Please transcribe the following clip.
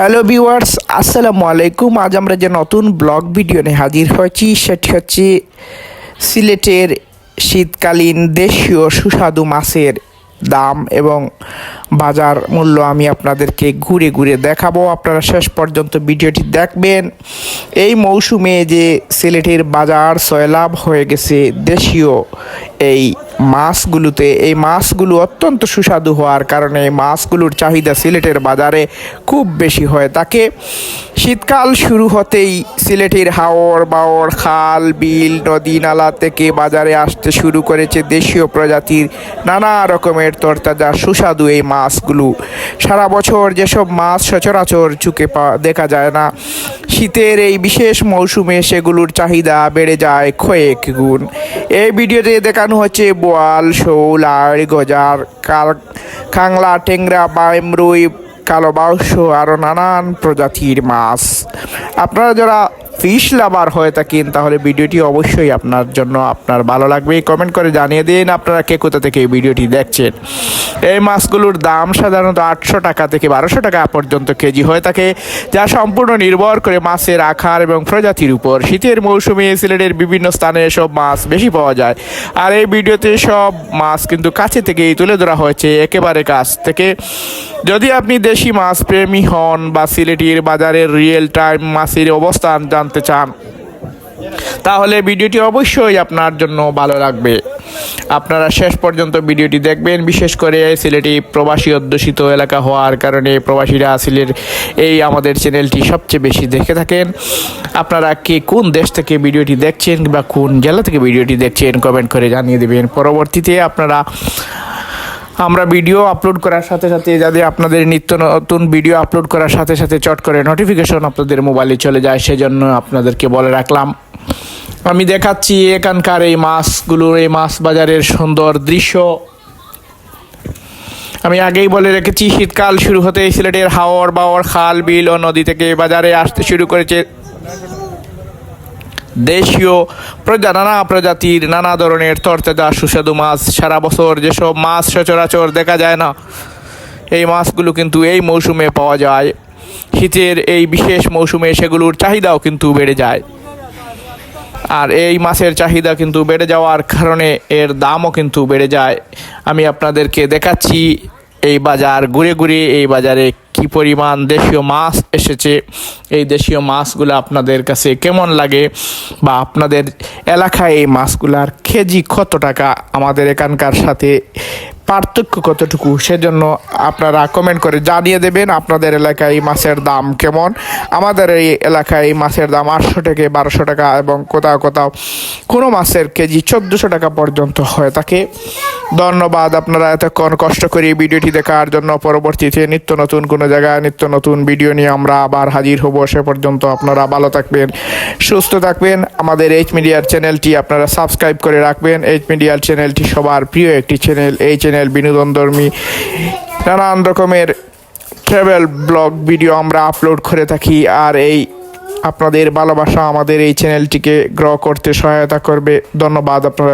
Hello viewers, আসসালামু আলাইকুম। আজ আমরা যে নতুন ব্লগ ভিডিও নিয়ে হাজির হয়েছি, সেটি হচ্ছে সিলেটের শীতকালীন দেশীয় সুস্বাদু মাছের দাম এবং বাজার মূল্য আমি আপনাদেরকে ঘুরে ঘুরে দেখাবো। আপনারা শেষ পর্যন্ত ভিডিওটি দেখবেন। এই মৌসুমে যে সিলেটের বাজার সয়লাভ হয়ে গেছে, দেশীয় এই মাছগুলোতে, এই মাছগুলো অত্যন্ত সুস্বাদু হওয়ার কারণে এই মাছগুলোর চাহিদা সিলেটের বাজারে খুব বেশি হয়। তাকে শীতকাল শুরু হতেই সিলেটের হাওর বাওর, খাল, বিল, নদী, নালা থেকে বাজারে আসতে শুরু করেছে দেশীয় প্রজাতির নানা রকমের তরতাজা সুস্বাদু এই মাছগুলো। সারা বছর যেসব মাছ সচরাচর চুকে দেখা যায় না। শীতের এই বিশেষ মৌসুমে সেগুলোর চাহিদা বেড়ে যায় কয়েক গুণ। এই ভিডিওতে দেখানো হচ্ছে বোয়াল শোল, আড়, গজার, কাল, কাংলা টেংরা বাইমরুই কালো বাউস আরও নানান প্রজাতির মাছ। আপনারা যারা ফিশ লাভার হয়ে থাকেন, তাহলে ভিডিওটি অবশ্যই আপনার জন্য আপনার ভালো লাগবে। কমেন্ট করে জানিয়ে দিন আপনারা কে কোথা থেকে এই ভিডিওটি দেখছেন। এই মাছগুলোর দাম সাধারণত আটশো টাকা থেকে বারোশো টাকা পর্যন্ত কেজি হয়ে থাকে, যা সম্পূর্ণ নির্ভর করে মাছের আকার এবং প্রজাতির উপর। শীতের মৌসুমে সিলেটের বিভিন্ন স্থানে সব মাছ বেশি পাওয়া যায়। আর এই ভিডিওতে সব মাছ কিন্তু কাছে থেকেই তুলে ধরা হয়েছে, একেবারে কাছ থেকে। যদি আপনি দেশি মাছ প্রেমী হন বা সিলেটির বাজারের রিয়েল টাইম মাছের অবস্থান জানতে চান, তাহলে ভিডিওটি অবশ্যই আপনার জন্য ভালো লাগবে। আপনারা শেষ পর্যন্ত ভিডিওটি দেখবেন, বিশেষ করে সিলেটি প্রবাসী অধ্যুষিত এলাকা হওয়ার কারণে প্রবাসীরা সিলেট এই আমাদের চ্যানেলটি সবচেয়ে বেশি দেখে থাকেন। আপনারা কে কোন দেশ থেকে ভিডিওটি দেখছেন বা কোন জেলা থেকে ভিডিওটি দেখছেন কমেন্ট করে জানিয়ে দেবেন। পরবর্তীতে আপনারা আমরা ভিডিও আপলোড করার সাথে সাথে যাতে আপনাদের নিত্য নতুন ভিডিও আপলোড করার সাথে সাথে চট করে নোটিফিকেশন আপনাদের মোবাইলে চলে যায়, সেজন্য আপনাদেরকে বলে রাখলাম। আমি দেখাচ্ছি এখানকার এই মাছগুলোর এই মাছ বাজারের সুন্দর দৃশ্য। আমি আগেই বলে রেখেছি, শীতকাল শুরু হতে সিলেটের হাওর বাওর, খাল, বিল ও নদী থেকে বাজারে আসতে শুরু করেছে। দেশীয় প্রজা নানা প্রজাতির, নানা ধরনের তরতাজা, সুস্বাদু মাছ। সারা বছর যেসব মাছ সচরাচর দেখা যায় না, এই মাছগুলো কিন্তু এই মৌসুমে পাওয়া যায়। শীতের এই বিশেষ মৌসুমে সেগুলোর চাহিদাও কিন্তু বেড়ে যায়। আর এই মাছের চাহিদা কিন্তু বেড়ে যাওয়ার কারণে এর দামও কিন্তু বেড়ে যায়। আমি আপনাদেরকে দেখাচ্ছি এই বাজার, ঘুরে ঘুরে এই বাজারে কি পরিমাণ দেশীয় মাছ এসেছে, এই দেশীয় মাছগুলো আপনাদের কাছে কেমন লাগে বা আপনাদের এলাকায় এই মাছগুলার কেজি কত টাকা, আমাদের এখানকার সাথে পার্থক্য কতটুকু সেজন্য আপনারা কমেন্ট করে জানিয়ে দেবেন আপনাদের এলাকায় এই মাছের দাম কেমন। আমাদের এই এলাকায় এই মাছের দাম আটশো থেকে বারোশো টাকা এবং কোথাও কোথাও কোনো মাছের কেজি চোদ্দোশো টাকা পর্যন্ত হয়ে থাকে। ধন্যবাদ, আপনারা এতক্ষণ কষ্ট করে ভিডিওটি দেখার জন্য পরবর্তীতে নিত্য নতুন কোনো জায়গায় নিত্য নতুন ভিডিও নিয়ে আমরা আবার হাজির হব, সে পর্যন্ত আপনারা ভালো থাকবেন, সুস্থ থাকবেন। আমাদের এইচ মিডিয়ার চ্যানেলটি আপনারা সাবস্ক্রাইব করে রাখবেন। এইচ মিডিয়ার চ্যানেলটি সবার প্রিয় একটি চ্যানেল। এই চ্যানেল বিনোদনধর্মী নানান রকমের ট্রাভেল ব্লগ ভিডিও আমরা আপলোড করে থাকি আর এই আপনাদের ভালোবাসা আমাদের এই চ্যানেলটিকে গ্র করতে সহায়তা করবে। ধন্যবাদ আপনারা।